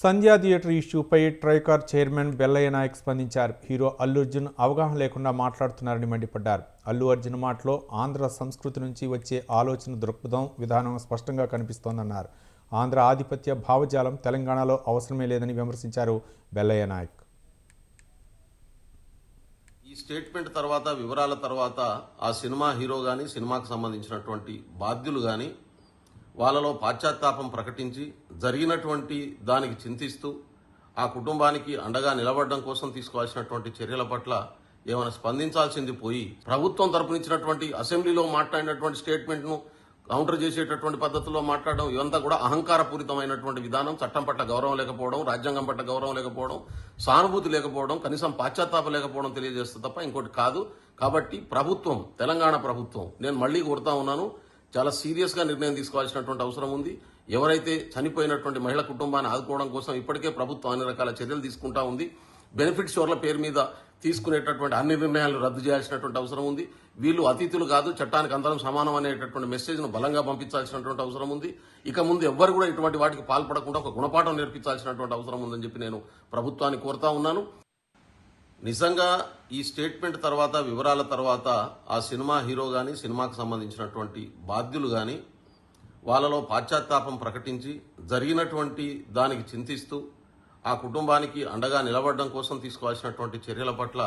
సంధ్యా theatre ఇష్యూపై TRICOR chairman Bellaiah Naik స్పందించారు. Hero Allu Arjun అవగాహన లేకుండా మాట్లాడుతున్నారని మండిపడ్డారు. అల్లు అర్జున్ మాటలో ఆంధ్ర సంస్కృతి నుంచి వచ్చే ఆలోచన దృక్పథం విధానం స్పష్టంగా కనిపిస్తోందన్నారు. ఆంధ్ర ఆధిపత్య భావజాలం తెలంగాణలో అవసరమే లేదని విమర్శించారు బెల్లయ్య నాయక్. ఈ స్టేట్మెంట్ తర్వాత వివరాల తర్వాత ఆ సినిమా హీరో కానీ సినిమాకు సంబంధించినటువంటి బాధ్యులు కానీ వాళ్ళలో పాశ్చాత్తాపం ప్రకటించి జరిగినటువంటి దానికి చింతిస్తూ ఆ కుటుంబానికి అండగా నిలబడడం కోసం తీసుకోవాల్సినటువంటి చర్యల పట్ల ఏమైనా స్పందించాల్సింది పోయి ప్రభుత్వం తరపునిచ్చినటువంటి అసెంబ్లీలో మాట్లాడినటువంటి స్టేట్మెంట్ను కౌంటర్ చేసేటటువంటి పద్ధతిలో మాట్లాడడం ఇవంతా కూడా అహంకారపూరితమైనటువంటి విధానం. చట్టం పట్ల గౌరవం లేకపోవడం రాజ్యాంగం పట్ల గౌరవం లేకపోవడం సానుభూతి లేకపోవడం కనీసం పాశ్చాత్తాప లేకపోవడం తెలియజేస్తుంది తప్ప ఇంకోటి కాదు. కాబట్టి ప్రభుత్వం తెలంగాణ ప్రభుత్వం నేను మళ్ళీ కోరుతా ఉన్నాను చాలా సీరియస్గా నిర్ణయం తీసుకోవాల్సినటువంటి అవసరం ఉంది. ఎవరైతే చనిపోయినటువంటి మహిళ కుటుంబాన్ని ఆదుకోవడం కోసం ఇప్పటికే ప్రభుత్వం అన్ని రకాల చర్యలు తీసుకుంటా ఉంది. బెనిఫిట్ షోర్ల పేరు మీద తీసుకునేటటువంటి అన్ని నిర్ణయాలు రద్దు చేయాల్సినటువంటి అవసరం ఉంది. వీళ్ళు అతిథులు కాదు చట్టానికి అందరం సమానం అనేటటువంటి మెసేజ్ను బలంగా పంపించాల్సినటువంటి అవసరం ఉంది. ఇక ముందు ఎవ్వరు కూడా ఇటువంటి వాటికి పాల్పడకుండా ఒక గుణపాఠం నేర్పించాల్సినటువంటి అవసరం ఉందని చెప్పి నేను ప్రభుత్వాన్ని కోరుతా ఉన్నాను. నిజంగా ఈ స్టేట్మెంట్ తర్వాత వివరాల తర్వాత ఆ సినిమా హీరో కానీ సినిమాకు సంబంధించినటువంటి బాధ్యులు కానీ వాళ్ళలో పాశ్చాత్తాపం ప్రకటించి జరిగినటువంటి దానికి చింతిస్తూ ఆ కుటుంబానికి అండగా నిలబడడం కోసం తీసుకోవాల్సినటువంటి చర్యల పట్ల